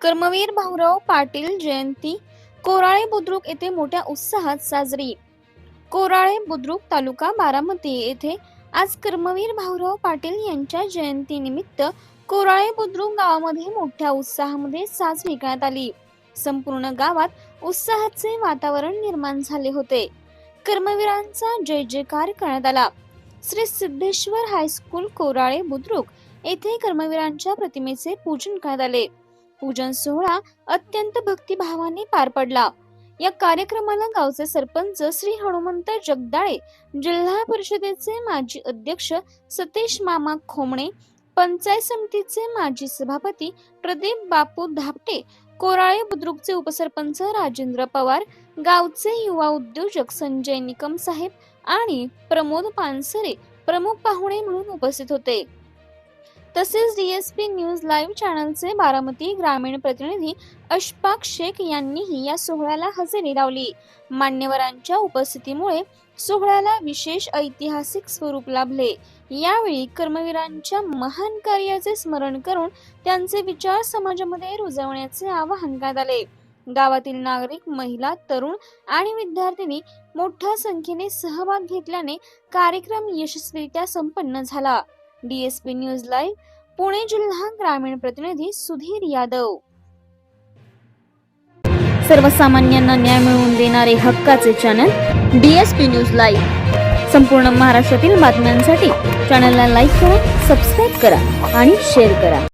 कर्मवीर भाऊराव पाटील जयंती कोराळे बुद्रुक येथे मोठ्या उत्साहात साजरी. कोराळे बुद्रुक तालुका बारामती येथे आज कर्मवीर भाऊराव पाटील यांच्या जयंतीनिमित्त कोराळे बुद्रुक गावामध्ये मोठ्या उत्साहामध्ये साजरी करण्यात आली. संपूर्ण गावात उत्साहाचे वातावरण निर्माण झाले होते. कर्मवीरांचा जय जयकार करण्यात आला. श्री सिद्धेश्वर हायस्कूल कोराळे बुद्रुक येथे कर्मवीरांच्या प्रतिमेचे पूजन करण्यात आले. पूजन सोहळा अत्यंत भक्तिभावाने पार पडला. या कार्यक्रमाला गावचे सरपंच श्री हनुमंत जगदाळे जिल्हा परिषदेचे माजी अध्यक्ष सतीश मामा खोमणे पंचायत समितीचे माजी सभापती प्रदीप बापू धापटे कोराळे बुद्रुकचे उपसरपंच राजेंद्र पवार गावचे युवा उद्योजक संजय निकम साहेब आणि प्रमोद पानसरे प्रमुख पाहुणे म्हणून उपस्थित होते. तसेच डीएसपी न्यूज लाईव्ह चॅनलचे बारामती ग्रामीण प्रतिनिधी अशफाक शेख यांनीही या सोहळ्याला हजेरी लावली. मान्यवरांच्या उपस्थितीमुळे सोहळ्याला विशेष ऐतिहासिक स्वरूप लाभले. यावेळी कर्मवीरांच्या महान कार्याचे स्मरण करून त्यांचे विचार समाजामध्ये रुजवण्याचे आवाहन करण्यात आले. गावातील नागरिक महिला तरुण आणि विद्यार्थिनी मोठ्या संख्येने सहभाग घेतल्याने कार्यक्रम यशस्वीरित्या संपन्न झाला. डीएसपी न्यूज लाईव्ह पुणे जिल्हा ग्रामीण प्रतिनिधी सुधीर यादव. सर्वसामान्यांना न्याय मिळवून देणारे हक्काचे चॅनल डीएसपी न्यूज लाईव्ह. संपूर्ण महाराष्ट्रातील बातम्यांसाठी चॅनलला लाईक करा सबस्क्राईब करा आणि शेअर करा.